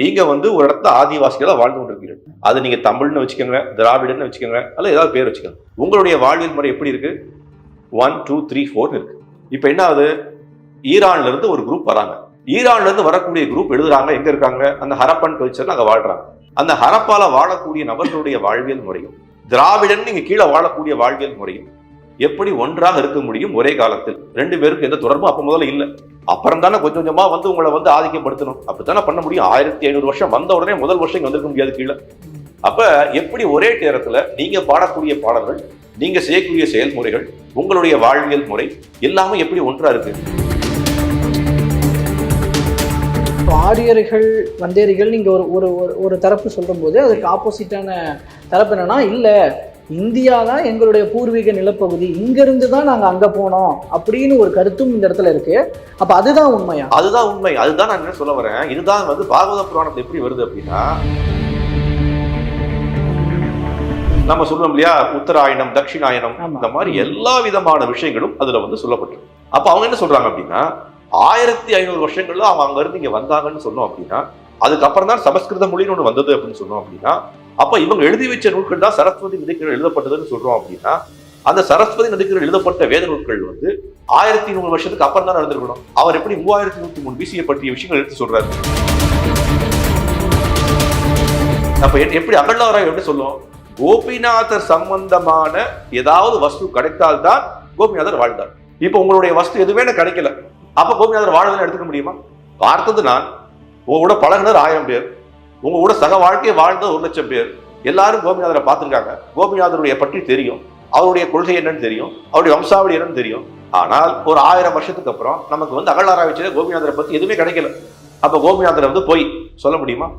நீங்க வந்து ஒரு இடத்துல ஆதிவாசிகளாக வாழ்ந்து கொண்டிருக்கிறீர்கள் அது நீங்க தமிழ்னு வச்சுக்கோங்க திராவிடன்னு வச்சுக்கோங்க அல்ல ஏதாவது பேர் வச்சுக்கோங்க. உங்களுடைய வாழ்வியல் முறை எப்படி இருக்கு? ஒன் டூ த்ரீ ஃபோர்னு இருக்கு. இப்போ என்ன ஆகுது ஈரான்ல இருந்து ஒரு குரூப் வராங்க. ஈரான்ல இருந்து வரக்கூடிய குரூப் எழுதுறாங்க எங்க இருக்காங்க? அந்த ஹரப்பன் கல்ச்சர்ல அங்கே வாழ்றாங்க. அந்த ஹரப்பால வாழக்கூடிய நபர்களுடைய வாழ்வியல் முறையும் திராவிடன் நீங்க கீழே வாழக்கூடிய வாழ்வியல் முறையும் எப்படி ஒன்றாக இருக்க முடியும் ஒரே காலத்தில்? ரெண்டு பேருக்கு எந்த தொடர்பும் அப்போ முதல்ல இல்லை. அப்புறம் தானே கொஞ்சம் கொஞ்சமா வந்து உங்களை வந்து ஆதிக்கப்படுத்தணும். அப்படித்தானே பண்ண முடியும்? ஆயிரத்தி ஐநூறு வருஷம் வந்த உடனே முதல் வருஷம் இங்கே வந்திருக்க முடியாது கீழே. அப்ப எப்படி ஒரே நேரத்தில் நீங்க பாடக்கூடிய பாடல்கள் நீங்க செய்யக்கூடிய செயல்முறைகள் உங்களுடைய வாழ்வியல் முறை எல்லாமே எப்படி ஒன்றா இருக்கு? இப்போ ஆரியர்கள் வந்தேரிகள் நீங்கள் ஒரு ஒரு ஒரு- ஒரு தரப்பு சொல்லும்போது அதுக்கு ஆப்போசிட்டான தரப்பு என்னன்னா இல்லை இந்தியா தான் எங்களுடைய பூர்வீக நிலப்பகுதி. இங்கிருந்து தான் நாங்க அங்க போனோம் அப்படின்னு ஒரு கருத்தும் இந்த இடத்துல இருக்கு. அப்ப அதுதான் உண்மையா? அதுதான் உண்மை. அதுதான் நான் என்ன சொல்ல வரேன்? இதுதான் வந்து பாகவத புராணத்துல எப்படி வருது அப்படின்னா நம்ம சொல்றோம் இல்லையா? உத்தராயணம் தட்சிணாயனம் ஆமா. இந்த மாதிரி எல்லா விதமான விஷயங்களும் அதுல வந்து சொல்லப்பட்டிருக்கு. அப்ப அவங்க என்ன சொல்றாங்க அப்படின்னா ஆயிரத்தி ஐநூறு வருஷங்கள்ல அவங்க அங்க இருந்து இங்க வந்தாங்கன்னு சொன்னோம் அப்படின்னா அதுக்கப்புறம் தான் சமஸ்கிருத மொழின்னு ஒண்ணு வந்தது அப்படின்னு சொன்னோம் அப்படின்னா அப்ப இவங்க எழுதி வச்ச நூல்கள் தான் சரஸ்வதி நதிக்கிற எழுதப்பட்டதுன்னு சொல்றோம் அப்படின்னா அந்த சரஸ்வதி நதிக்கிற எழுதப்பட்ட வேத நூல்கள் வந்து ஆயிரத்தி நூறு வருஷத்துக்கு அப்புறம் தான் நடந்திருக்கணும். அவர் எப்படி மூவாயிரத்தி நூத்தி மூணு பிசியை பற்றிய விஷயங்கள் எடுத்து சொல்றாரு. அப்ப எப்படி அகழ்வாராய் எப்படி சொல்லுவோம். கோபிநாதர் சம்பந்தமான ஏதாவது வஸ்து கிடைத்தால்தான் கோபிநாதர் வாழ்ந்தார். இப்ப உங்களுடைய வஸ்து எதுவுமே எனக்கு கிடைக்கல. அப்ப கோபிநாதர் வாழ்வதை எடுத்துக்க முடியுமா? பார்த்தது நான். உங்களோட பழகினர் ஆயிரம் பேர். உங்க கூட சக வாழ்க்கையை வாழ்ந்த ஒரு லட்சம் பேர் எல்லாரும் கோபிநாதரை பார்த்துருக்காங்க. கோபிநாதருடைய பற்றி தெரியும். அவருடைய கொள்கை என்னன்னு தெரியும். அவருடைய வம்சாவளி என்னன்னு தெரியும். ஆனால் ஒரு ஆயிரம் வருஷத்துக்கு அப்புறம் நமக்கு வந்து அகழாராய்ச்சியில கோபிநாதரை பத்தி எதுவுமே கிடைக்கல. அப்ப கோபிநாதரை வந்து போய் சொல்ல முடியுமா?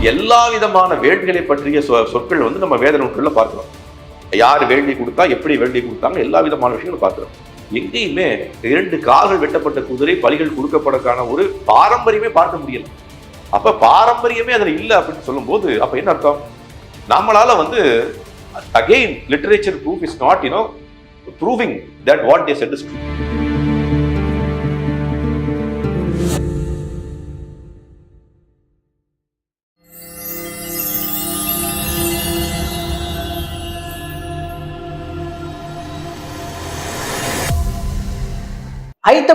எல்லா விதமான வேள்விகளை பற்றிய சொ- சொற்கள் வந்து நம்ம வேத நூல்களில் பார்க்கிறோம். யார் வேள்வி கொடுத்தா எப்படி வேள்வி கொடுத்தாங்க எல்லா விதமான விஷயங்களும் பார்க்கிறோம். எங்கேயுமே இரண்டு கால்கள் வெட்டப்பட்ட குதிரை பலிகள் கொடுக்கப்படக்கான ஒரு பாரம்பரியமே பார்க்க முடியல. அப்ப பாரம்பரியமே அதில் இல்லை அப்படின்னு சொல்லும்போது அப்ப என்ன அர்த்தம்? நம்மளால வந்து again literature proof is not you know proving that what is said is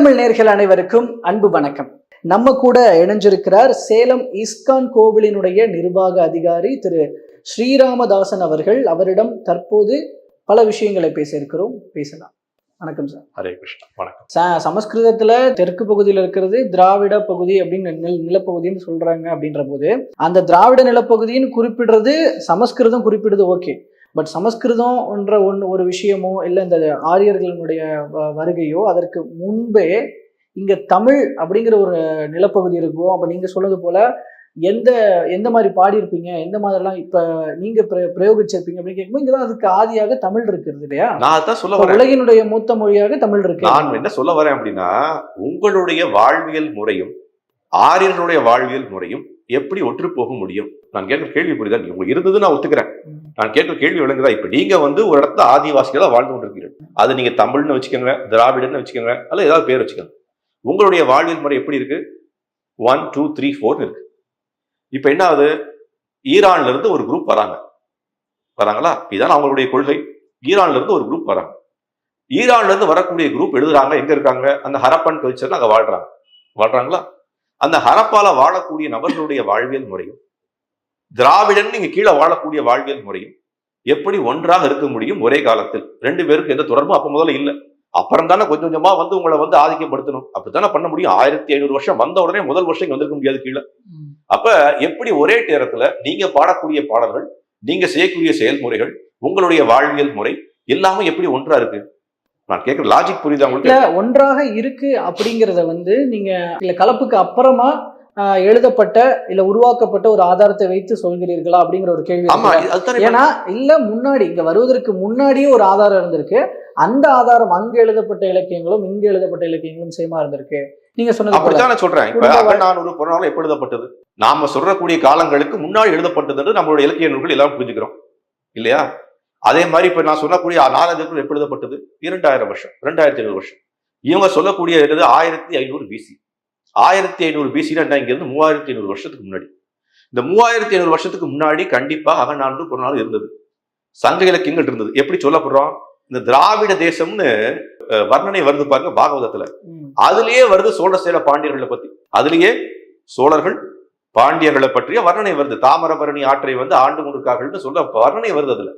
ஐத்தமிழ் நேர்கள் அனைவருக்கும் அன்பு வணக்கம். நம்ம கூட இணைஞ்சிருக்கிறார் சேலம் இஸ்கான் கோவிலினுடைய நிர்வாக அதிகாரி திரு ஸ்ரீராமதாசன் அவர்கள். அவரிடம் தற்போது பல விஷயங்களை பேச இருக்கிறோம் பேசலாம். வணக்கம் சார். ஹரே கிருஷ்ணா. வணக்கம். ச- சமஸ்கிருதத்துல தெற்கு பகுதியில் இருக்கிறது திராவிட பகுதி அப்படின்னு நில நிலப்பகுதின்னு சொல்றாங்க அப்படின்ற போது அந்த திராவிட நிலப்பகுதின்னு குறிப்பிடுறது சமஸ்கிருதம் குறிப்பிடுது ஓகே. பட் சமஸ்கிருதம் என்ற ஒன்று ஒரு விஷயமோ இல்லை இந்த ஆரியர்களினுடைய வருகையோ அதற்கு முன்பே இங்க தமிழ் அப்படிங்கிற ஒரு நிலப்பகுதி இருக்கும் அப்ப நீங்க சொன்னது போல எந்த எந்த மாதிரி பாடியிருப்பீங்க எந்த மாதிரிலாம் இப்ப நீங்க பிர- பிரயோகிச்சிருப்பீங்க அப்படின்னு கேட்கும்போது இங்கதான் அதுக்கு ஆதியாக தமிழ் இருக்கிறது இல்லையா? நான் அதான் சொல்ல வரேன். உலகினுடைய மூத்த மொழியாக தமிழ் இருக்கு. நான் என்ன சொல்ல வரேன் அப்படின்னா உங்களுடைய வாழ்வியல் முறையும் ஆரியர்களுடைய வாழ்வியல் முறையும் எப்படி ஒற்று போக முடியும்? நான் கேட்கிற கேள்வி புரியுதா உங்களுக்கு இருந்தது நான் ஒத்துக்கிறேன். நான் கேட்கிற கேள்வி விளங்குதா? இப்ப நீங்க வந்து ஒரு இடத்துல ஆதிவாசிகளா வாழ்ந்து கொண்டிருக்கிறீர்கள். அது நீங்க தமிழ்னு வச்சுக்கோங்க திராவிடன்னு வச்சுக்கோங்க அல்ல ஏதாவது பேர் வச்சுக்கோங்க. உங்களுடைய வாழ்வியல் முறை எப்படி இருக்கு? ஒன் டூ த்ரீ ஃபோர்னு இருக்கு. இப்ப என்ன ஆகுது ஈரான்ல இருந்து ஒரு குரூப் வராங்க. வராங்களா? இதுதான் அவங்களுடைய கொள்கை. ஈரான்ல இருந்து ஒரு குரூப் வராங்க. ஈரான்ல இருந்து வரக்கூடிய குரூப் எழுதுறாங்க எங்க இருக்காங்க? அந்த ஹரப்பன் கல்ச்சர்ல அங்க வாழ்றாங்க. வாழ்றாங்களா? அந்த ஹரப்பால வாழக்கூடிய நபர்களுடைய வாழ்வியல் முறையும் திராவிடன் நீங்க கீழே வாழக்கூடிய வாழ்வியல் முறையும் எப்படி ஒன்றாக இருக்க முடியும் ஒரே காலத்தில்? ரெண்டு பேருக்கு எந்த தொடர்பும் அப்ப முதல்ல இல்ல. அப்புறம் தானே கொஞ்சம் கொஞ்சமா வந்து உங்களை வந்து ஆதிக்கப்படுத்தணும். அப்படித்தானே பண்ண முடியும்? ஆயிரத்தி ஐநூறு வருஷம் வந்த உடனே முதல் வருஷம் இங்க வந்திருக்க முடியாது கீழே. அப்ப எப்படி ஒரே நேரத்துல நீங்க பாடக்கூடிய பாடல்கள் நீங்க செய்யக்கூடிய செயல்முறைகள் உங்களுடைய வாழ்வியல் முறை எல்லாமே எப்படி ஒன்றா இருக்கு? நான் கேட்கிற லாஜிக் புரியுதா உங்களுக்கு? ஒன்றாக இருக்கு அப்படிங்கறத வந்து நீங்க இல்ல கலப்புக்கு அப்புறமா எழுதப்பட்ட இல்ல உருவாக்கப்பட்ட ஒரு ஆதாரத்தை வைத்து சொல்கிறீர்களா அப்படிங்கிற ஒரு கேள்வி ஏன்னா இல்ல முன்னாடி இங்க வருவதற்கு முன்னாடியே ஒரு ஆதாரம் இருந்திருக்கு. அந்த ஆதாரம் அங்க எழுதப்பட்ட இலக்கியங்களும் இங்க எழுதப்பட்ட இலக்கியங்களும் சேமா இருந்திருக்கு. நீங்க சொன்னது அப்படித்தான் நான் சொல்றேன். இப்ப அகநானூறு எப்ப எழுதப்பட்டது? நாம சொல்றக்கூடிய காலங்களுக்கு முன்னாடி எழுதப்பட்டது என்று நம்மளுடைய இலக்கிய நூல்கள் எல்லாம் புரிஞ்சுக்கிறோம். இல்லையா? அதே மாதிரி இப்ப நான் சொல்லக்கூடிய நாலஞ்சு எப்ப எழுதப்பட்டது? இரண்டாயிரம் வருஷம் இரண்டாயிரத்தி ஐநூறு வருஷம். இவங்க சொல்லக்கூடிய ஆயிரத்தி ஐநூறு பிசி ஆயிரத்தி ஐநூறு பிசினா என்ன? இங்க இருந்து மூவாயிரத்தி ஐநூறு வருஷத்துக்கு முன்னாடி. இந்த மூவாயிரத்தி ஐநூறு வருஷத்துக்கு முன்னாடி கண்டிப்பா அகநானூறு புறநானூறு இருந்தது. சங்க இலக்கியங்கள் இருந்தது. எப்படி சொல்லப்படுறோம்? இந்த திராவிட தேசம்னு வர்ணனை வருது பாருங்க பாகவதத்துல. அதுலயே வருது சோழ சேர பாண்டியர்களை பத்தி. அதுலயே சோழர்கள் பாண்டியர்களை பற்றிய வர்ணனை வருது. தாமிரபரணி ஆற்றை வந்து ஆண்டு கொண்டிருக்கார்கள்னு சொல்ல வர்ணனை வருது அதுல.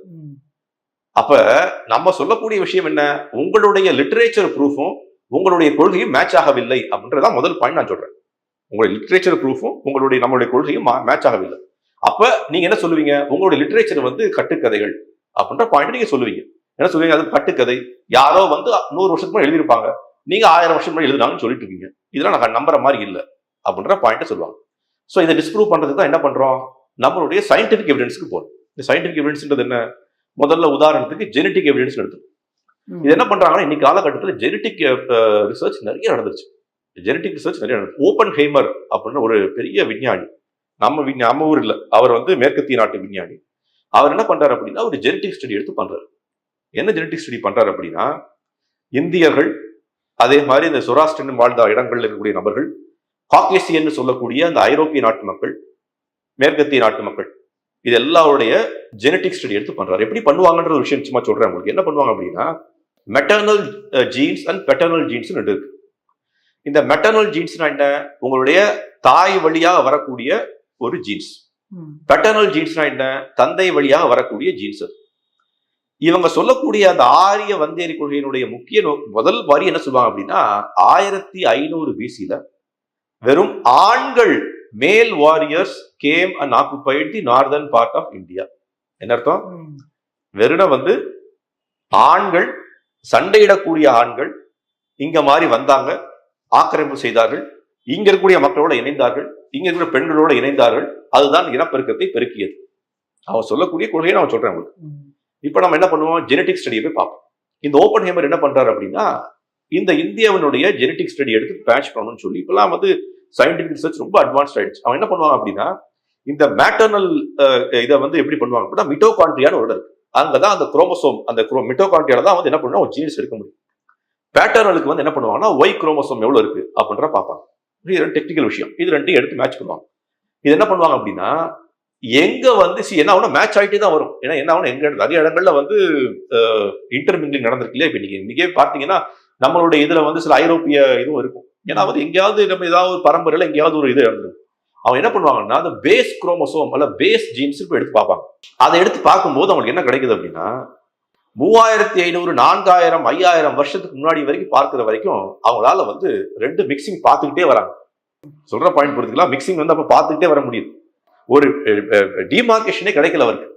அப்ப நம்ம சொல்லக்கூடிய விஷயம் என்ன? உங்களுடைய லிட்டரேச்சர் ப்ரூஃபும் உங்களுடைய கொள்கையும் மேட்ச் ஆகவில்லை அப்படின்றதான் முதல் பாயிண்ட் நான் சொல்றேன். உங்களுடைய லிட்ரேச்சர் ப்ரூஃபும் உங்களுடைய நம்மளுடைய கொள்கையும் மேட்ச் ஆகவில்லை. அப்ப நீங்க என்ன சொல்லுவீங்க? உங்களுடைய லிட்ரேச்சர் வந்து கட்டுக்கதைகள் அப்படின்ற பாயிண்ட் நீங்க சொல்லுவீங்க. என்ன சொல்லுவீங்க? அது கட்டுக்கதை. யாரோ வந்து நூறு வருஷத்துக்கு முன்னாடி எழுதியிருப்பாங்க. நீங்க ஆயிரம் வருஷம் எழுதினாங்கன்னு சொல்லிட்டு இருக்கீங்க. இதெல்லாம் நான் நம்புற மாதிரி இல்லை அப்படின்ற பாயிண்ட்டை சொல்லுவாங்க. ஸோ இதை டிஸ்ப்ரூவ் பண்றதுக்கு தான் என்ன பண்றோம்? நம்மளுடைய சயின்டிபிக் எவிடன்ஸ்க்கு போறோம். இந்த சயின்டிபிக் எவிடன்ஸ்ன்றது என்ன? முதல்ல உதாரணத்துக்கு ஜெனட்டிக் எவிடன்ஸ் எடுத்து இது என்ன பண்றாங்கன்னா இன்னைக்கு காலகட்டத்தில் ஜெனட்டிக் ரிசர்ச் நிறைய நடந்துச்சு ஜெனட்டிக் ரிசர்ச் நிறைய நடந்துச்சு ஓப்பன் ஹேமர் அப்படின்னு ஒரு பெரிய விஞ்ஞானி. நம்ம நம்ம ஊர் இல்லை அவர் வந்து மேற்கத்திய நாட்டு விஞ்ஞானி. அவர் என்ன பண்றாரு அப்படின்னா ஒரு ஜெனட்டிக் ஸ்டடி எடுத்து பண்றாரு. என்ன ஜெனட்டிக் ஸ்டடி பண்றாரு அப்படின்னா இந்தியர்கள் அதே மாதிரி இந்த சுராஷ்டிரன் வாழ்ந்த இடங்கள்ல இருக்கக்கூடிய நபர்கள் காக்கேசியன் சொல்லக்கூடிய அந்த ஐரோப்பிய நாட்டு மக்கள் மேற்கத்திய நாட்டு மக்கள் இது எல்லாருடைய ஜெனட்டிக் ஸ்டடி எடுத்து பண்றாரு. எப்படி பண்ணுவாங்கன்ற ஒரு விஷயம் சும்மா சொல்றேன் உங்களுக்கு. என்ன பண்ணுவாங்க அப்படின்னா maternal genes and paternal genes ரெண்டு இருக்கு. இந்த மெட்டர்னல் ஜீன்ஸ்னா என்ன? உங்களுடைய தாய் வழியாக வரக்கூடிய ஒரு ஜீன்ஸ். பெட்டர்னல் ஜீன்ஸ்னா என்ன? தந்தை வழியாக வரக்கூடிய ஜீன்ஸ் அது. இவங்க சொல்லக்கூடிய அந்த ஆரிய வந்தேரி கொள்கையினுடைய முக்கிய முதல் வரி என்ன சொல்லுவாங்க அப்படின்னா ஆயிரத்தி ஐநூறு பிசில வெறும் ஆண்கள் மேல் warriors came and occupied the northern part of India என்ன அர்த்தம். வெறும் வந்து ஆண்கள் சண்டையிடக்கூடிய ஆண்கள் இங்க மாதிரி வந்தாங்க ஆக்கிரமிப்பு செய்தார்கள். இங்க இருக்கக்கூடிய மக்களோட இணைந்தார்கள் இங்க இருக்கிற பெண்களோட இணைந்தார்கள். அதுதான் இனப்பெருக்கத்தை பெருக்கியது. அவன் சொல்லக்கூடிய கொள்கையை நான் சொல்றேன் உங்களுக்கு. இப்போ நம்ம என்ன பண்ணுவோம்? ஜெனட்டிக் ஸ்டடியை போய் பார்ப்போம். இந்த ஓப்பன் ஹேமர் என்ன பண்றாரு அப்படின்னா இந்த இந்தியாவினுடைய ஜெனட்டிக் ஸ்டடி எடுத்து பேட்ச் பண்ணணும்னு சொல்லி இப்பெல்லாம் வந்து சயின்டிபிக் ரிசர்ச் ரொம்ப அட்வான்ஸ்ட் ஆயிடுச்சு. அவன் என்ன பண்ணுவான் அப்படின்னா இந்த மேட்டர்னல் இதை வந்து எப்படி பண்ணுவாங்க அப்படின்னா மிட்டோகாண்ட்ரியான்னு ஒரு இருக்கு. அங்கதான் அந்த குரோமோசோம் அந்த மிட்டோகாண்டியால தான் வந்து என்ன பண்ணுவோம் ஒரு ஜீன்ஸ் எடுக்க முடியும். பேட்டர்னலுக்கு வந்து என்ன பண்ணுவாங்கன்னா ஒய் குரோமோசோம் எவ்வளவு இருக்கு அப்படின்ற பார்ப்பாங்க. இது ரெண்டு டெக்னிக்கல் விஷயம். இது ரெண்டையும் எடுத்து மேட்ச் பண்ணுவாங்க. இது என்ன பண்ணுவாங்க அப்படின்னா எங்க வந்து சி என்ன ஆகணும் மேட்ச் ஆகிட்டே தான் வரும். ஏன்னா என்ன ஆகணும் எங்க நிறைய இடங்கள்ல வந்து இன்டர்மிங்கிங் நடந்திருக்கு இல்லையா? இப்போ நீங்க இன்னைக்கே பார்த்தீங்கன்னா நம்மளுடைய இதுல வந்து சில ஐரோப்பிய இதுவும் இருக்கும். ஏன்னா வந்து எங்கேயாவது நம்ம ஏதாவது ஒரு பரம்பரையில் எங்கேயாவது ஒரு இது நடந்திருக்கும் அவங்க என்ன பண்ணுவாங்கன்னா அந்த பேஸ் குரோமோசோம் அல்ல பேஸ் ஜீன்ஸ் இப்போ எடுத்து பார்ப்பாங்க. அதை எடுத்து பார்க்கும்போது அவங்களுக்கு என்ன கிடைக்குது அப்படின்னா மூவாயிரத்தி ஐநூறு நான்காயிரம் ஐயாயிரம் வருஷத்துக்கு முன்னாடி வரைக்கும் பார்க்குற வரைக்கும் அவங்களால வந்து ரெண்டு மிக்சிங் பார்த்துக்கிட்டே வராங்க. சொல்ற பாயிண்ட் பொறுத்துக்கலாம் மிக்சிங் வந்து அப்போ பார்த்துக்கிட்டே வர முடியுது. ஒரு டிமார்கேஷனே கிடைக்கல அவருக்கு.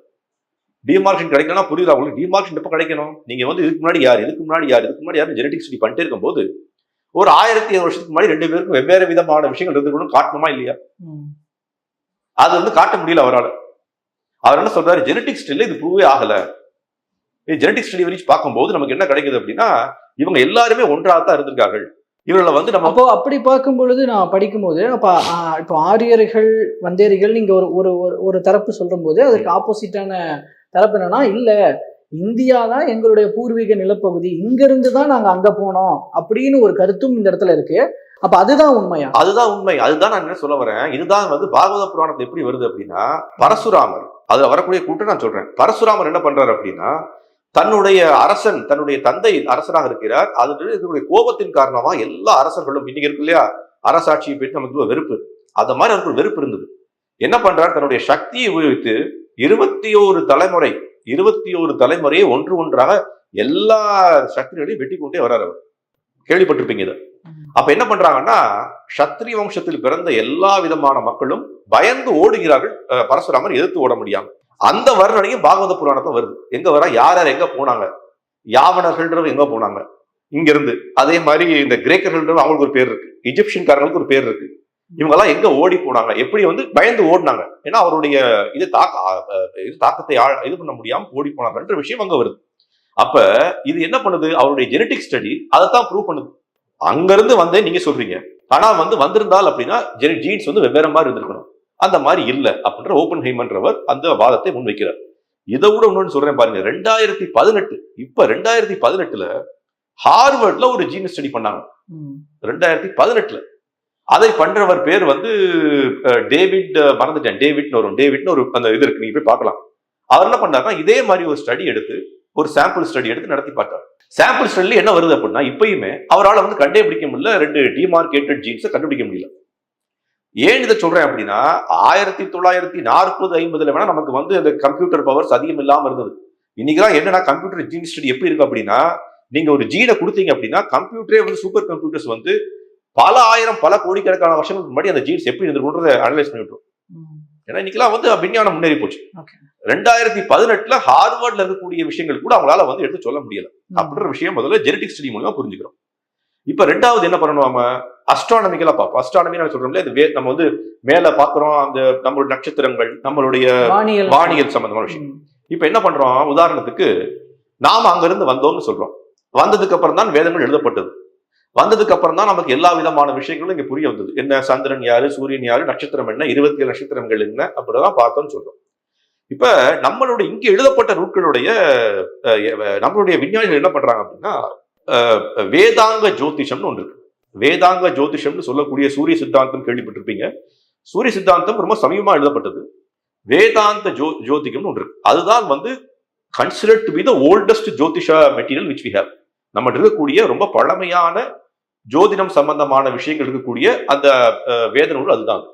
டிமார்கேஷன் கிடைக்கலன்னா புரியுது? அவங்களுக்கு டிமார்கேஷன் எப்போ கிடைக்கணும்? நீங்க வந்து இதுக்கு முன்னாடி யார் இதுக்கு முன்னாடி யார் இதுக்கு முன்னாடி யார் ஜெனடிக் ஸ்டடி பண்ணிட்டே இருக்கும்போது ஒரு ஆயிரத்தி ஐநூறு வருஷத்துக்கு முன்னாடி ரெண்டு பேருக்கும் வெவ்வேறு விதமான விஷயங்கள் இருந்துக்கணும் காட்டணுமா இல்லையா. அது வந்து காட்ட முடியல அவரால். அவர் என்ன சொல்றாரு? ஜெனடிக் ஸ்டடியில் இது ப்ரூவே ஆகல. ஜெனடிக் ஸ்டடி வரைக்கும் பார்க்கும்போது நமக்கு என்ன கிடைக்குது அப்படின்னா இவங்க எல்லாருமே ஒன்றாக தான் இருந்திருக்கார்கள். இவர்களை வந்து நம்ம அப்போ அப்படி பார்க்கும் பொழுது நான் படிக்கும்போது அப்ப இப்போ ஆரியர்கள் வந்தேரிகள் நீங்க ஒரு ஒரு ஒரு- தரப்பு சொல்லும்போது அதுக்கு ஆப்போசிட்டான தரப்பு என்னன்னா இல்ல இந்தியா தான் எங்களுடைய பூர்வீக நிலப்பகுதி. இங்கிருந்து தான் நாங்க அங்க போனோம் அப்படின்னு ஒரு கருத்தும் இந்த இடத்துல இருக்கு. அப்ப அதுதான் உண்மையா? அதுதான் உண்மை. அதுதான் நான் என்ன சொல்ல வரேன்? இதுதான் வந்து பாகவத புராணத்தை எப்படி வருது அப்படின்னா பரசுராமர் அதுல வரக்கூடிய கூட்டம் நான் சொல்றேன். பரசுராமர் என்ன பண்றாரு அப்படின்னா தன்னுடைய அரசன் தன்னுடைய தந்தை அரசனாக இருக்கிறார். அது இதனுடைய கோபத்தின் காரணமா எல்லா அரசர்களும் இன்னைக்கு இருக்கு இல்லையா? அரசாட்சியை பற்றி நமக்கு வெறுப்பு. அந்த மாதிரி அவருக்கு ஒரு வெறுப்பு இருந்தது. என்ன பண்றார்? தன்னுடைய சக்தியை உபயோகித்து இருபத்தி ஓரு தலைமுறை இருபத்தி ஓரு தலைமுறையை ஒன்று ஒன்றாக எல்லா சக்திகளையும் வெட்டி கொண்டே வர்றார் அவர். கேள்விப்பட்டிருப்பீங்க இதை. அப்ப என்ன பண்றாங்கன்னா சத்திரிய வம்சத்தில் பிறந்த எல்லா விதமான மக்களும் பயந்து ஓடுகிறார்கள் பரசுராமர் எதிர்த்து ஓட முடியாம. அந்த வர்ணனையும் பாகவத புராணத்துல வருது. எங்க வர யார் யார் எங்க போனாங்க? யாவனர்கள்ன்றவங்க எங்க போனாங்க? இங்க இருந்து அதே மாதிரி இந்த கிரேக்கர்கள்ன்ற அவங்களுக்கு ஒரு பேர் இருக்கு. எஜிப்சியன்காரங்களுக்கு ஒரு பேர் இருக்கு. இவங்க எல்லாம் எங்க ஓடி போனாங்க? எப்படி வந்து பயந்து ஓடினாங்க? ஏன்னா அவருடைய இது தாக்க இது தாக்கத்தை இது பண்ண முடியாம ஓடி போனாங்கன்ற விஷயம் அங்க வருது. அப்ப இது என்ன பண்ணுது? அவருடைய ஜெனட்டிக் ஸ்டடி அதை தான் ப்ரூவ் பண்ணுது. அங்கிருந்து வந்தே நீங்க சொல்றீங்க ஆனா வந்து வந்திருந்தால் அப்படின்னா ஜீன்ஸ் வந்து வெவ்வேறு மாதிரி இருந்திருக்கணும். அந்த மாதிரி இல்ல அப்படின்ற ஓப்பன் ஹைமன்றவர் அந்த வாதத்தை முன்வைக்கிறார். இதை விட இன்னொன்னு சொல்றேன் பாருங்க ரெண்டாயிரத்தி பதினெட்டு இப்ப ரெண்டாயிரத்தி பதினெட்டுல ஹார்வர்ட்ல ஒரு ஜீன் ஸ்டடி பண்ணாங்க. ரெண்டாயிரத்தி பதினெட்டுல. அதை பண்றவர் பேர் வந்து டேவிட் மறந்துட்டேன். டேவிட்னு வரும். டேவிட்னு ஒரு அந்த இது இருக்கு. நீங்க போய் பார்க்கலாம். அவர் என்ன பண்ணாருன்னா இதே மாதிரி ஒரு ஸ்டடி எடுத்து ஒரு சாம்பிள் ஸ்டடி எடுத்து நடத்தி பார்த்தார். சாம்பிள் ஸ்டடியில் என்ன வருது அப்படின்னா இப்பயுமே அவரால் வந்து கண்டுபிடிக்க முடியல. ரெண்டு டிமார்க்கேட்டட் ஜீன்ஸை கண்டுபிடிக்க முடியல. ஏன் இதை சொல்றேன் அப்படின்னா ஆயிரத்தி தொள்ளாயிரத்தி நாற்பது ஐம்பதுல வேணா நமக்கு வந்து அந்த கம்ப்யூட்டர் பவர்ஸ் அதிகம் இல்லாம இருந்தது. இன்னைக்கெல்லாம் என்னன்னா கம்ப்யூட்டர் ஜீன் ஸ்டடி எப்படி இருக்கு அப்படின்னா நீங்க ஒரு ஜீனை கொடுத்தீங்க அப்படின்னா கம்ப்யூட்டரே வந்து சூப்பர் கம்ப்யூட்டர்ஸ் வந்து பல ஆயிரம் பல கோடிக்கணக்கான வருஷங்களுக்கு முன்னாடி அந்த ஜீன்ஸ் எப்படி இருந்திருக்குன்றத அனலைஸ் பண்ணி விட்டுரும் ம். ஏன்னா இன்னைக்கெல்லாம் வந்து விஞ்ஞானம் முன்னேறி போச்சு. ரெண்டாயிரத்தி பதினெட்டுல ஹார்வர்ட்ல இருக்கக்கூடிய விஷயங்கள் கூட அவங்களால வந்து எடுத்து சொல்ல முடியல. அப்படின்ற விஷயம் முதல்ல ஜெனடிக் ஸ்டடி மூலமா புரிஞ்சுக்கிறோம். இப்ப ரெண்டாவது என்ன பண்ணணும் நம்ம அஸ்ட்ரானமிக்கலா பார்ப்போம். அஸ்ட்ரானமி நான் சொல்றோம்ல இது நம்ம வந்து மேல பாக்குறோம் அந்த நம்மளுடைய நட்சத்திரங்கள் நம்மளுடைய வானியல். சம்பந்தமான விஷயம். இப்ப என்ன பண்றோம்? உதாரணத்துக்கு நாம அங்கிருந்து வந்தோம்னு சொல்றோம். வந்ததுக்கு அப்புறம் தான் வேதங்கள் எழுதப்பட்டது. வந்ததுக்கு அப்புறம் தான் நமக்கு எல்லா விதமான விஷயங்களும் இங்க புரிய வந்தது. என்ன சந்திரன் யாரு சூரியன் யாரு நட்சத்திரம் என்ன இருபத்தி ஏழு நட்சத்திரங்கள் என்ன அப்படிதான் பார்த்தோம்னு சொல்றோம். இப்ப நம்மளுடைய இங்க எழுதப்பட்ட நூல்களுடைய நம்மளுடைய விஞ்ஞானிகள் என்ன பண்றாங்க அப்படின்னா வேதாங்க ஜோதிஷம்னு ஒன்று இருக்கு. வேதாங்க ஜோதிஷம்னு சொல்லக்கூடிய சூரிய சித்தாந்தம் கேள்விப்பட்டிருப்பீங்க. சூரிய சித்தாந்தம் ரொம்ப சமீபமா எழுதப்பட்டது. வேதாந்த ஜோ ஜோதிகம்னு ஒன்று இருக்கு. அதுதான் வந்து considered to be the oldest Jyotisha material which we have நம்ம இருக்கக்கூடிய ரொம்ப பழமையான ஜோதிடம் சம்பந்தமான விஷயங்கள் இருக்கக்கூடிய அந்த வேத நூல் அதுதான்.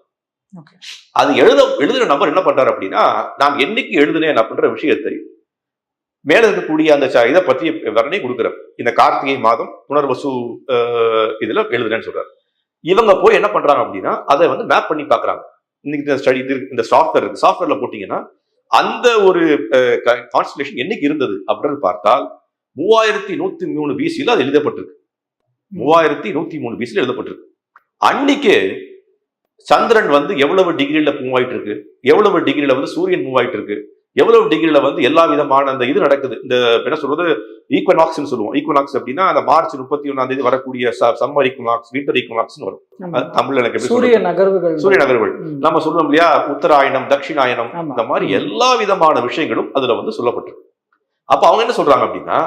அது எழுத எழுதுற நபர் என்ன பண்றாரு அப்படின்னா நான் என்னைக்கு எழுதுனேன் அப்படின்ற விஷயத்தை மேல இருக்கக்கூடிய அந்த இதை பத்தி வர்ணனை கொடுக்குறார். இந்த கார்த்திகை மாதம் புனர்வசு இதுல எழுதுறேன்னு சொல்றாரு. இவங்க போய் என்ன பண்றாங்க அப்படின்னா அதை வந்து மேப் பண்ணி பாக்குறாங்க இன்னைக்கு இந்த ஸ்டடி இது இந்த சாஃப்ட்வேர் இருக்கு. சாஃப்ட்வேர்ல போட்டீங்கன்னா அந்த ஒரு கான்ஸ்டலேஷன் என்னைக்கு இருந்தது அப்படின்னு பார்த்தால் மூவாயிரத்தி நூத்தி மூணு பிசியில் அது எழுதப்பட்டிருக்கு. மூவாயிரத்தி நூத்தி மூணு பிசியில் எழுதப்பட்டிருக்கு. அன்னைக்கு சந்திரன் வந்து எவ்வளவு டிகிரில மூவ் ஆயிட்டு இருக்கு எவ்வளவு டிகிரில வந்து சூரியன் மூவ் ஆயிட்டு இருக்கு எவ்வளவு டிகிரில வந்து எல்லா விதமான அந்த இது நடக்குது. இந்த என்ன சொல்றது? ஈக்வனாக்ஸ்னு சொல்லுவோம். ஈக்வனாக்ஸ் அப்படின்னா அந்த மார்ச் முப்பத்தி ஒன்னாம் தேதி வரக்கூடிய சம்மர் ஈக்வனாக்ஸ் விண்டர் ஈக்வனாக்ஸ்னு வரும். தமிழ்ல எனக்கு சூரிய? நகர்வுகள். சூரிய நகர்வுகள். நம்ம சொல்லுவோம் இல்லையா? உத்தராயணம் தட்சிணாயனம் ஆமா. இந்த மாதிரி. எல்லா விதமான விஷயங்களும் அதுல வந்து சொல்லப்பட்டிருக்கு. அப்ப அவங்க என்ன சொல்றாங்க அப்படின்னா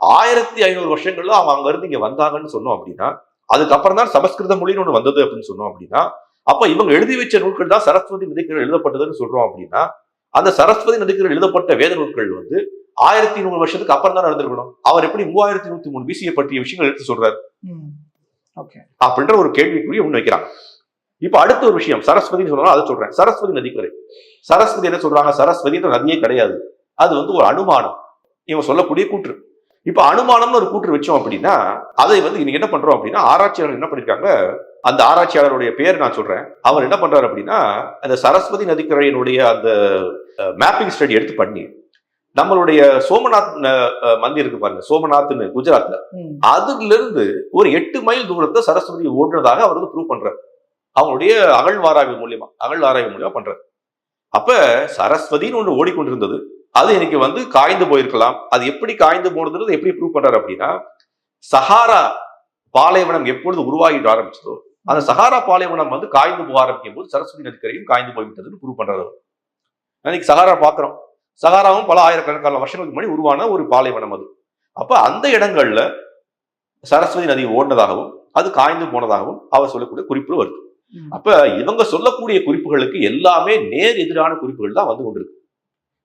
ஆயிரத்தி ஐநூறு வருஷங்கள்ல அவங்க அங்க இருந்து இங்க வந்தாங்கன்னு சொன்னோம் அப்படின்னா அதுக்கப்புறம் தான் சமஸ்கிருத மொழின்னு ஒண்ணு வந்தது அப்படின்னு சொன்னோம் அப்படின்னா அப்ப இவங்க எழுதி வச்ச நூல்கள் தான் சரஸ்வதி நதிக்கீழ் எழுதப்பட்டதுன்னு சொல்றோம் அப்படின்னா அந்த சரஸ்வதி நதிக்கீழ் எழுதப்பட்ட வேத நூல்கள் வந்து ஆயிரத்தி நூறு வருஷத்துக்கு அப்புறம் தான் நடந்திருக்கணும். அவர் எப்படி மூவாயிரத்தி நூத்தி மூணு பிசியை பற்றிய விஷயங்கள் எடுத்து சொல்றாரு. அப்படின்ற ஒரு கேள்விக்குரிய முன் வைக்கிறாங்க. இப்ப அடுத்த ஒரு விஷயம் சரஸ்வதினு சொன்னா அதை சொல்றேன். சரஸ்வதி நதிக்கரை. சரஸ்வதி என்ன சொல்றாங்க? சரஸ்வதின்ற நதியே கிடையாது. அது வந்து ஒரு அனுமானம். இவங்க சொல்லக்கூடிய கூற்று. இப்ப அனுமானம்னு ஒரு கூற்று வச்சோம் அப்படின்னா அதை வந்து இன்னைக்கு என்ன பண்றோம் அப்படின்னா ஆராய்ச்சியாளர் என்ன பண்ணிருக்காங்க? அந்த ஆராய்ச்சியாளருடைய பேர் நான் சொல்றேன். அவர் என்ன பண்றாரு அப்படின்னா அந்த சரஸ்வதி நதிக்கரையினுடைய அந்த மேப்பிங் ஸ்டடி எடுத்து பண்ணி நம்மளுடைய சோமநாத் மந்திர் இருக்கு பாருங்க சோமநாத்னு குஜராத்ல. அதுல இருந்து ஒரு எட்டு மைல் தூரத்தை சரஸ்வதி ஓடுனதாக அவர் வந்து ப்ரூவ் பண்றாரு. அவங்களுடைய அகழ்வாராய்வு மூலியமா அகழ்வாராய்வு மூலியமா பண்றாரு. அப்ப சரஸ்வதின்னு ஒண்ணு ஓடிக்கொண்டிருந்தது. அது இன்னைக்கு வந்து காய்ந்து போயிருக்கலாம் அது எப்படி காய்ந்து போனதுன்றது எப்படி ப்ரூவ் பண்றாரு அப்படின்னா சஹாரா பாலைவனம் எப்பொழுது உருவாகிட்டு ஆரம்பிச்சதோ அந்த சஹாரா பாலைவனம் வந்து காய்ந்து போக ஆரம்பிக்கும் போது சரஸ்வதி நதிக்கரையும் காய்ந்து போய்விட்டதுன்னு ப்ரூவ் பண்றாரு. இன்னைக்கு சஹாரா பாக்குறோம் சஹாராவும் பல ஆயிரக்கணக்கான வருஷங்களுக்கு முன்னாடி உருவான ஒரு பாலைவனம் அது அப்ப அந்த இடங்கள்ல சரஸ்வதி நதி ஓடினதாகவும் அது காய்ந்து போனதாகவும் அவர் சொல்லக்கூடிய குறிப்பு வருது. அப்ப இவங்க சொல்லக்கூடிய குறிப்புகளுக்கு எல்லாமே நேர் எதிரான குறிப்புகள் தான் வந்து கொண்டிருக்கு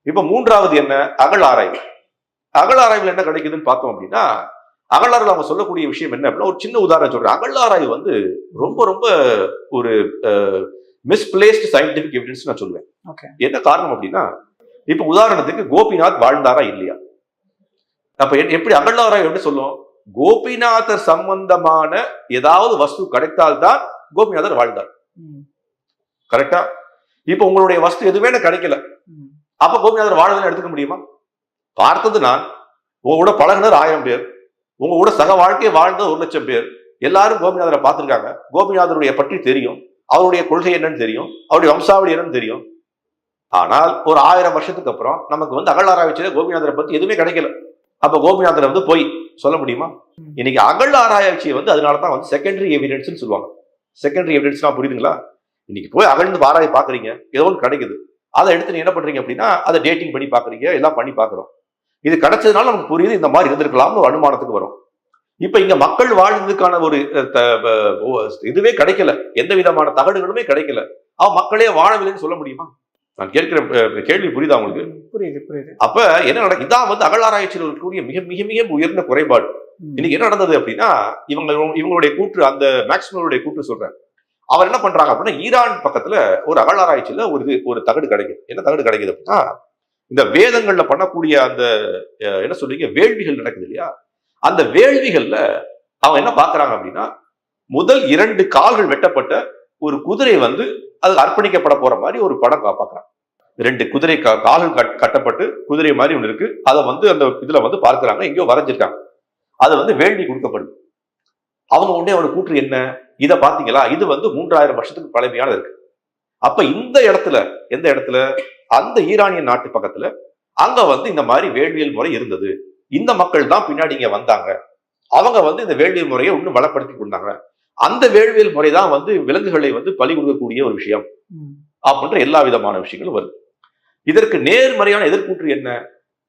இப்ப மூன்றாவது என்ன? அகழ் ஆராய்வு. அகழ் ஆராய்வில் என்ன கிடைக்குதுன்னு பார்த்தோம் அப்படின்னா அகழாரில் அவங்க சொல்லக்கூடிய விஷயம் என்ன அப்படின்னா ஒரு சின்ன உதாரணம் சொல்றேன். அகழ் ஆராய்வு வந்து ரொம்ப ரொம்ப ஒரு மிஸ்பிளேஸ்ட் சயின்டிபிக் எவிடன்ஸ் நான் சொல்லுவேன். என்ன காரணம் அப்படின்னா இப்ப உதாரணத்துக்கு கோபிநாத் வாழ்ந்தாரா இல்லையா? அப்ப எப்படி அகழ்வாராய் எப்படி சொல்லும்? கோபிநாதர் சம்பந்தமான ஏதாவது வஸ்து கிடைத்தால்தான் கோபிநாதர் வாழ்ந்தார். கரெக்டா? இப்ப உங்களுடைய வஸ்து எதுவுமே கிடைக்கல. அப்ப கோபிநாதர் வாழ்ந்ததுன்னு எடுத்துக்க முடியுமா? பார்த்தது நான். உங்க கூட பழகினர் ஆயிரம் பேர். உங்க கூட சக வாழ்க்கையை வாழ்ந்த ஒரு லட்சம் பேர். எல்லாரும் கோபிநாதரை பார்த்துருக்காங்க. கோபிநாதருடைய பற்றி தெரியும். அவருடைய கொள்கை என்னன்னு தெரியும். அவருடைய வம்சாவளி என்னன்னு தெரியும். ஆனால் ஒரு ஆயிரம் வருஷத்துக்கு அப்புறம் நமக்கு வந்து அகழ் கோபிநாதரை பத்தி எதுவுமே கிடைக்கல. அப்ப கோபிநாதரை வந்து போய் சொல்ல முடியுமா? இன்னைக்கு அகழ் ஆராய்ச்சியை வந்து அதனால தான் வந்து செகண்டரி எவிடன்ஸ்னு சொல்லுவாங்க. செகண்டரி எவிடன்ஸ்லாம் புரியுதுங்களா? இன்னைக்கு போய் அகழ்ந்து ஆராய் பாக்குறீங்க ஏதோ ஒன்று கிடைக்குது. அதை எடுத்து நீங்க என்ன பண்றீங்க அப்படின்னா அதை டேட்டிங் பண்ணி பாக்குறீங்க எல்லாம் பண்ணி பாக்குறோம். இது கிடைச்சதுனால நமக்கு புரியுது இந்த மாதிரி இருந்திருக்கலாம்னு ஒரு அனுமானத்துக்கு வரும். இப்ப இங்க மக்கள் வாழ்ந்ததுக்கான ஒரு இதுவே கிடைக்கல. எந்த விதமான தகடுகளுமே கிடைக்கல. அவன் மக்களே வாழவில்லைன்னு சொல்ல முடியுமா? நான் கேட்கிற கேள்வி புரியுதா உங்களுக்கு? புரியுது புரியுது. அப்ப என்ன நடக்கு இதான் வந்து அகழாராய்ச்சியில் இருக்கக்கூடிய மிக மிக மிக உயர்ந்த குறைபாடு. இன்னைக்கு என்ன நடந்தது அப்படின்னா இவங்க இவங்களுடைய கூற்று அந்த மேக்சிமனுடைய கூற்று சொல்றேன். அவர் என்ன பண்றாங்க அப்படின்னா ஈரான் பக்கத்துல ஒரு அகழாராய்ச்சியில ஒரு இது ஒரு தகடு கிடைக்குது. என்ன தகடு கிடைக்குது அப்படின்னா இந்த வேதங்கள்ல பண்ணக்கூடிய அந்த அஹ், என்ன சொல்றீங்க வேள்விகள் நடக்குது இல்லையா? அந்த வேள்விகள்ல அவங்க என்ன பாக்குறாங்க அப்படின்னா முதல் இரண்டு கால்கள் வெட்டப்பட்ட ஒரு குதிரை வந்து அது அர்ப்பணிக்கப்பட போற மாதிரி ஒரு படம் கா- ரெண்டு குதிரை கா- கால்கள் கட்- கட்டப்பட்டு குதிரை மாதிரி ஒன்று இருக்கு. அதை வந்து அந்த இதுல வந்து பார்க்கறாங்க எங்கேயோ வரைஞ்சிருக்காங்க. அது வந்து வேள்வி கொடுக்கப்படுது. அவங்க உடனே அவனோட கூற்று என்ன? இதை பாத்தீங்களா இது வந்து மூன்றாயிரம் வருஷத்துக்கு பழமையானது இருக்கு. அப்ப இந்த இடத்துல எந்த இடத்துல? அந்த ஈரானிய நாட்டு பக்கத்துல. அங்க வந்து இந்த மாதிரி வேள்வியல் முறை இருந்தது. இந்த மக்கள் தான் பின்னாடி இங்க வந்தாங்க. அவங்க வந்து இந்த வேள்வியல் முறையை இன்னும் வளப்படுத்தி கொண்டாங்க. அந்த வேள்வியல் முறை தான் வந்து விலங்குகளை வந்து பலி கொடுக்கக்கூடிய ஒரு விஷயம். அப்படின்ற எல்லா விதமான விஷயங்களும் வருது. இதற்கு நேர்மறையான எதிர்கூற்று என்ன?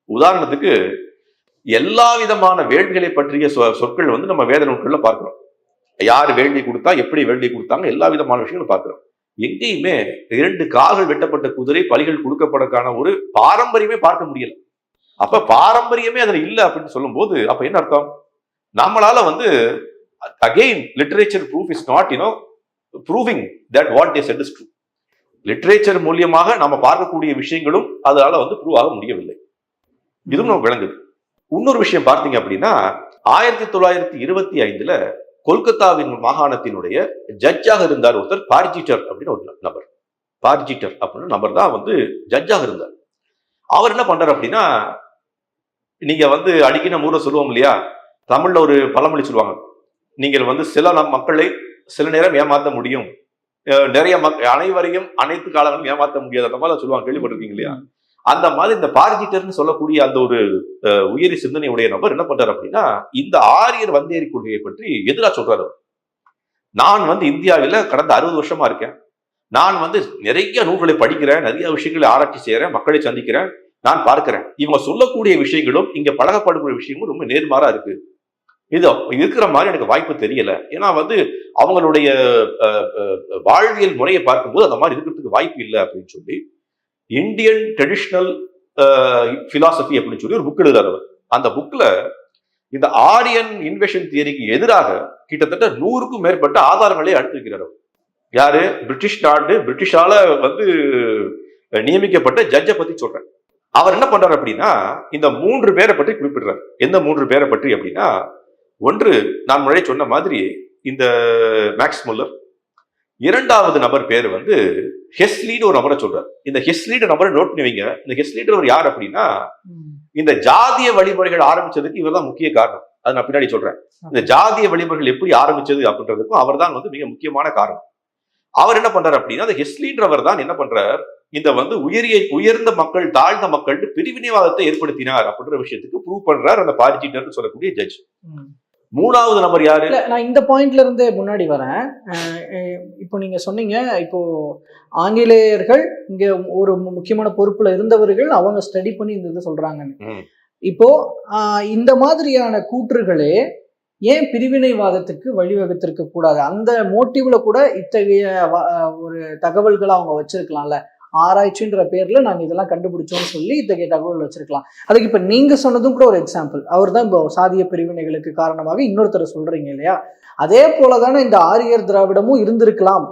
உதாரணத்துக்கு எல்லா விதமான வேள்விகளை பற்றிய சொ- சொற்கள் வந்து நம்ம வேத நூல்கள்ல பார்க்கிறோம். யார் வேள்வி கொடுத்தா எப்படி வேள்வி கொடுத்தாங்க எல்லா விதமான விஷயங்களும் பார்க்கிறோம். எங்கேயுமே இரண்டு கால்கள் வெட்டப்பட்ட குதிரை பலிகள் கொடுக்கப்படக்கான ஒரு பாரம்பரியமே பார்க்க முடியல. அப்ப பாரம்பரியமே அதுல இல்லை அப்படின்னு சொல்லும்போது அப்ப என்ன அர்த்தம்? நம்மளால வந்து again literature proof is not you know proving that what is said is true literature மூலியமாக நம்ம பார்க்கக்கூடிய விஷயங்களும் அதனால வந்து ப்ரூவ் ஆக முடியவில்லை. இதுவும் நமக்கு விளங்குது. இன்னொரு விஷயம் பார்த்தீங்க அப்படின்னா ஆயிரத்தி தொள்ளாயிரத்தி இருபத்தி ஐந்துல கொல்கத்தாவின் மாகாணத்தினுடைய ஜட்ஜாக இருந்தார் ஒருத்தர் பார்ஜிட்டர் அப்படின்னு ஒரு நபர். பார்ஜிட்டர் அப்படின்னு நபர் தான் வந்து ஜட்ஜாக இருந்தார். அவர் என்ன பண்றார் அப்படின்னா நீங்க வந்து அடிக்கடி நம்ம ஊரை சொல்லுவோம் இல்லையா? தமிழ்ல ஒரு பழமொழி சொல்லுவாங்க. நீங்கள் வந்து சில நம் மக்களை சில நேரம் ஏமாத்த முடியும். அஹ் நிறைய மக் அனைவரையும் அனைத்து காலங்களும் ஏமாத்த முடியாது. அந்த மாதிரி சொல்லுவாங்க. கேள்விப்பட்டிருக்கீங்க இல்லையா? அந்த மாதிரி இந்த பார்ஜிட்டர்னு சொல்லக்கூடிய அந்த ஒரு உயிரி சிந்தனையுடைய நபர் என்ன பண்றாரு அப்படின்னா இந்த ஆரியர் வந்தேரி கொள்கையை பற்றி எதிரா சொல்றாரு நான் வந்து இந்தியாவில் கடந்த அறுபது வருஷமா இருக்கேன். நான் வந்து நிறைய நூல்களை படிக்கிறேன் நிறைய விஷயங்களை ஆராய்ச்சி செய்யறேன் மக்களை சந்திக்கிறேன் நான் பார்க்கிறேன். இவங்க சொல்லக்கூடிய விஷயங்களும் இங்க பழகப்படக்கூடிய விஷயங்களும் ரொம்ப நேர்மாறா இருக்கு. இது இருக்கிற மாதிரி எனக்கு வாய்ப்பு தெரியல. ஏன்னா வந்து அவங்களுடைய அஹ், வாழ்வியல் முறையை பார்க்கும்போது அந்த மாதிரி இருக்கிறதுக்கு வாய்ப்பு இல்லை அப்படின்னு சொல்லி இந்தியன் ட்ரெடிஷ்னல் பிலாசபி அப்படின்னு சொல்லி ஒரு புக் எழுதுறாரு அவர். அந்த புக்கில் இந்த ஆரியன் இன்வெஷன் தியரிக்கு எதிராக கிட்டத்தட்ட நூறுக்கும் மேற்பட்ட ஆதாரங்களே அடுத்திருக்கிறார் அவர். யாரு? பிரிட்டிஷ் நாடு பிரிட்டிஷால வந்து நியமிக்கப்பட்ட ஜட்ஜை பத்தி சொல்றேன் அவர் என்ன பண்றாரு அப்படின்னா இந்த மூன்று பேரை பற்றி குறிப்பிடுறார். எந்த மூன்று பேரை பற்றி அப்படின்னா ஒன்று நான் முன்னாடி சொன்ன மாதிரி இந்த மேக்ஸ் முல்லர். இரண்டாவது நபர் பேர் வந்து ஹெஸ்லீடு ஒரு நபரை சொல்றார். இந்த ஹெஸ்லீடு நபரை நோட் பண்ணி வைங்க. இந்த ஹெஸ்லீடு ஒரு யார் அப்படின்னா. இந்த ஜாதிய வழிமுறைகள் ஆரம்பிச்சதுக்கு இவர்தான் முக்கிய காரணம். அது நான் பின்னாடி சொல்றேன். இந்த ஜாதிய வழிமுறைகள் எப்படி ஆரம்பிச்சது அப்படின்றதுக்கும் அவர்தான் வந்து மிக முக்கியமான காரணம். அவர் என்ன பண்றாரு அப்படின்னா அந்த ஹெஸ்லீன்றவர் தான் என்ன பண்றார்? இந்த வந்து உயரிய உயர்ந்த மக்கள் தாழ்ந்த மக்கள் பிரிவினைவாதத்தை ஏற்படுத்தினார் அப்படின்ற விஷயத்துக்கு ப்ரூவ் பண்றார் அந்த பாரிஜிட்டர்னு சொல்லக்கூடிய ஜட்ஜ். மூணாவது நபர் யாரு? இல்ல நான் இந்த பாயிண்ட்ல இருந்து முன்னாடி வரேன். இப்போ நீங்க சொன்னீங்க இப்போ ஆங்கிலேயர்கள் இங்க ஒரு முக்கியமான பொறுப்புல இருந்தவர்கள் அவங்க ஸ்டடி பண்ணி இந்த இது சொல்றாங்கன்னு. இப்போ இந்த மாதிரியான கூற்றுகளே ஏன் பிரிவினைவாதத்துக்கு வழிவகுத்திருக்க கூடாது? அந்த மோட்டிவ்ல கூட இத்தகைய ஒரு தகவல்களை அவங்க வச்சிருக்கலாம்ல. ஆராய்ச்சின்ற பேர்ல நாங்க இதெல்லாம் கண்டுபிடிச்சோம்னு சொல்லி இத்தகைய தகவல் வச்சிருக்கலாம். அதுக்கு இப்ப நீங்க சொன்னதும் கூட ஒரு எக்ஸாம்பிள் அவர் தான் இப்போ சாதிய பிரிவினைகளுக்கு காரணமாக இன்னொருத்தரை சொல்றீங்க இல்லையா? அதே போலதானே இந்த ஆரியர் திராவிடமும் இருந்திருக்கலாம்.